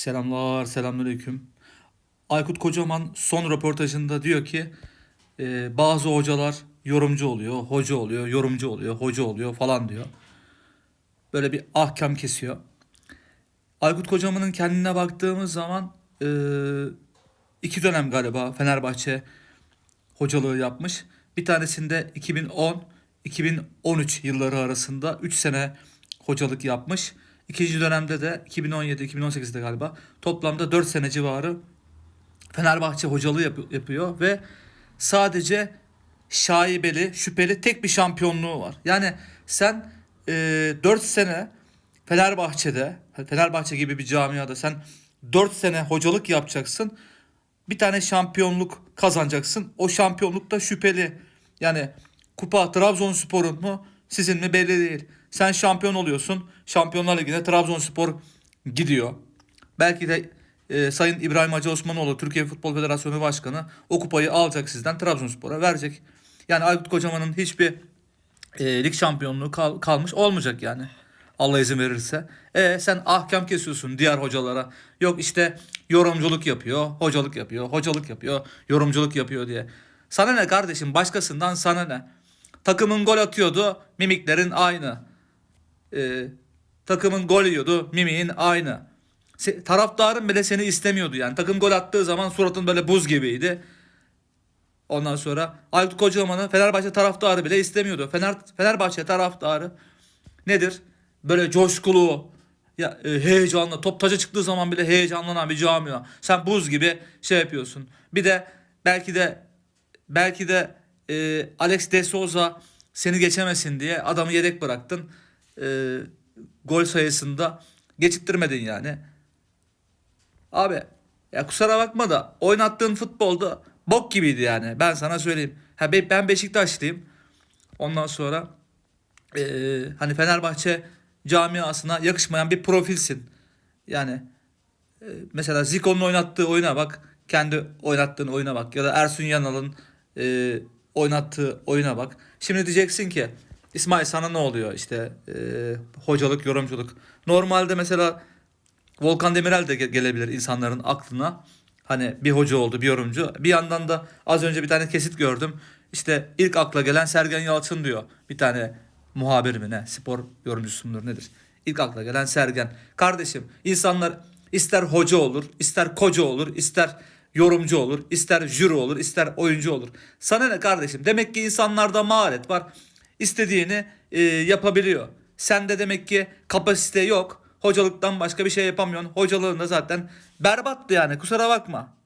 Selamlar, selamünaleyküm. Aykut Kocaman son röportajında diyor ki e, bazı hocalar yorumcu oluyor, hoca oluyor, yorumcu oluyor, hoca oluyor falan diyor. Böyle bir ahkam kesiyor. Aykut Kocaman'ın kendine baktığımız zaman e, iki dönem galiba Fenerbahçe hocalığı yapmış. Bir tanesinde 2010 2013 yılları arasında 3 sene hocalık yapmış. İkinci dönemde de 2017-2018'de galiba toplamda 4 sene civarı Fenerbahçe hocalığı yap- yapıyor ve sadece şaibeli, şüpheli tek bir şampiyonluğu var. Yani sen e, 4 sene Fenerbahçe'de, Fenerbahçe gibi bir camiada sen 4 sene hocalık yapacaksın. Bir tane şampiyonluk kazanacaksın. O şampiyonluk da şüpheli. Yani kupa Trabzonspor'un mu sizin mi belli değil. Sen şampiyon oluyorsun. Şampiyonlar Ligi'ne Trabzonspor gidiyor. Belki de e, Sayın İbrahim Hacı Osmanoğlu Türkiye Futbol Federasyonu Başkanı o kupayı alacak sizden Trabzonspor'a verecek. Yani Aykut Kocaman'ın hiçbir e, lig şampiyonluğu kal- kalmış olmayacak yani. Allah izin verirse. E sen ahkam kesiyorsun diğer hocalara. Yok işte yorumculuk yapıyor, hocalık yapıyor, hocalık yapıyor, yorumculuk yapıyor diye. Sana ne kardeşim başkasından sana ne? Takımın gol atıyordu, mimiklerin aynı. E, takımın gol yiyordu, mimiğin aynı. Se- taraftarın bile seni istemiyordu yani. Takım gol attığı zaman suratın böyle buz gibiydi. Ondan sonra Aykut Kocaman'ı Fenerbahçe taraftarı bile istemiyordu. Fener Fenerbahçe taraftarı nedir? Böyle coşkulu, ya e, heyecanlı, top taca çıktığı zaman bile heyecanlanan bir camia. Sen buz gibi şey yapıyorsun. Bir de belki de belki de e, Alex de Souza seni geçemesin diye adamı yedek bıraktın. E, gol sayısında geçittirmedin yani. Abi ya kusura bakma da oynattığın futbolda bok gibiydi yani. Ben sana söyleyeyim. Ha be- ben Beşiktaşlıyım. Ondan sonra eee, hani Fenerbahçe camiasına yakışmayan bir profilsin. Yani e, mesela Zico'nun oynattığı oyuna bak. Kendi oynattığın oyuna bak. Ya da Ersun Yanal'ın e, oynattığı oyuna bak. Şimdi diyeceksin ki İsmail sana ne oluyor işte e, hocalık, yorumculuk. Normalde mesela Volkan Demirel de ge- gelebilir insanların aklına. Hani bir hoca oldu, bir yorumcu. Bir yandan da az önce bir tane kesit gördüm. İşte ilk akla gelen Sergen Yalçın diyor. Bir tane muhabir mi ne? Spor yorumcusudur nedir? İlk akla gelen Sergen. Kardeşim insanlar ister hoca olur, ister koca olur, ister yorumcu olur, ister jüri olur, ister oyuncu olur. Sana ne kardeşim? Demek ki insanlarda maharet var. İstediğini e, yapabiliyor. Sende demek ki kapasite yok. Hocalıktan başka bir şey yapamıyorsun. Hocalığın da zaten berbattı yani kusura bakma.